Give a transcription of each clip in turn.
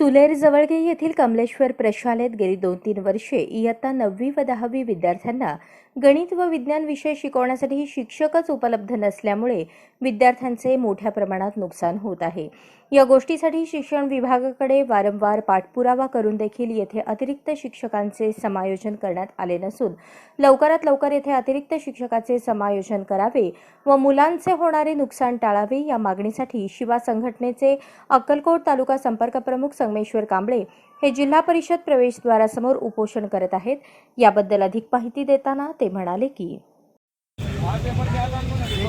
सुलेरजवळगे येथील कमलेश्वर प्रशालेत गेली दोन तीन वर्षे इयत्ता नववी व दहावी विद्यार्थ्यांना गणित व विज्ञान विषय शिकवण्यासाठी शिक्षकच उपलब्ध नसल्यामुळे विद्यार्थ्यांचे मोठ्या प्रमाणात नुकसान होत आहे. या गोष्टीसाठी शिक्षण विभागाकडे वारंवार पाठपुरावा करून देखील येथे अतिरिक्त शिक्षकांचे समायोजन करण्यात आले नसून लवकरात लवकर येथे अतिरिक्त शिक्षकाचे समायोजन करावे व मुलांचे होणारे नुकसान टाळावे या मागणीसाठी शिवा संघटनेचे अक्कलकोट तालुका संपर्क प्रमुख संगमेश्वर कांबळे हे जिल्हा परिषद प्रवेशद्वारासमोर उपोषण करत आहेत. याबद्दल अधिक माहिती देताना ते म्हणाले की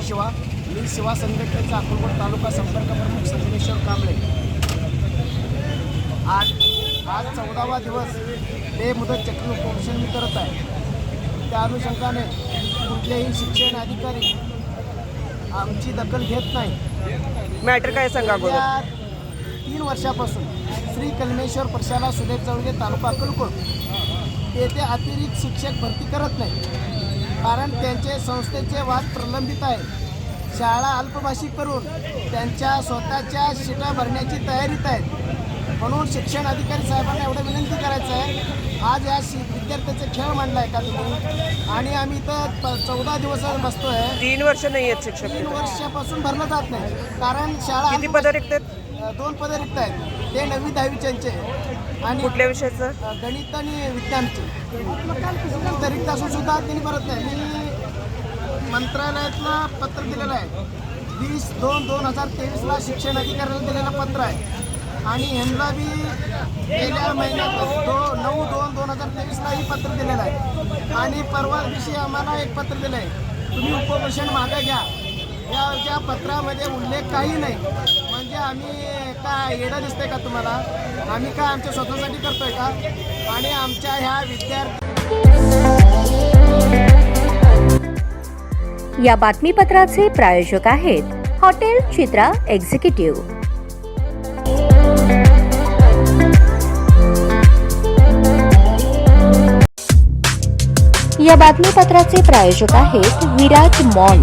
शिवा मी शिवा संघटनेचा अक्कलकोट तालुका संपर्क प्रमुख संगमेश्वर कांबळे. आज आज चौदावा दिवस ते मुदत चक्र उपोषण मी करत आहे. त्या अनुषंगाने कुठलेही शिक्षण अधिकारी आमची दखल घेत नाही. मॅटर काय सांगा तीन वर्षापासून श्री कलमेश्वर प्रशाला सुदेव चौगे तालुका अक्कलकोट. येथे अतिरिक्त शिक्षक भरती करत नाही कारण त्यांचे संस्थेचे वाद प्रलंबित आहे शाळा अल्पभाषिक करून त्यांच्या स्वतःच्या शिटा भरण्याची तयारीत आहेत. म्हणून शिक्षण अधिकारी साहेबांना एवढं विनंती करायचं आहे. आज या शि विद्यार्थ्याचा खेळ मांडला आहे का तुम्ही? आणि आम्ही इथं चौदा दिवस बसतो आहे तीन वर्ष नाही आहेत शिक्षक तीन तिथं. वर्षापासून भरलं जात नाही. कारण शाळा किती पद रिक्त आहेत? दोन पदं रिक्त आहेत. ते नववी दहावीच्यांचे. आणि कुठल्या विषयाचं? गणित आणि विज्ञानचे. तर असून सुद्धा त्यांनी भरत नाही. मी मंत्रालयातलं पत्र दिलेलं आहे. वीस दोन दोन हजार तेवीसला शिक्षण अधिकाऱ्याला दिलेलं पत्र आहे. आणि ह्यांना बी गेल्या महिन्यात दो नऊ दोन दोन हजार तेवीसलाही पत्र दिलेलं आहे. आणि परवा दिवशी आम्हाला एक पत्र दिलं आहे. तुम्ही उपोषण मागे घ्या. या ज्या पत्रामध्ये उल्लेख काही नाही की आम्ही काय येडा दिसतंय का तुम्हाला? आम्ही काय आमच्या स्वतःसाठी करतोय का? आणि आमच्या ह्या विद्यार्थी या बातमीपत्राचे प्रायोजक आहेत हॉटेल चित्रा एक्झिक्युटिव्ह. या बातमीपत्राचे प्रायोजक आहेत विराज मॉल.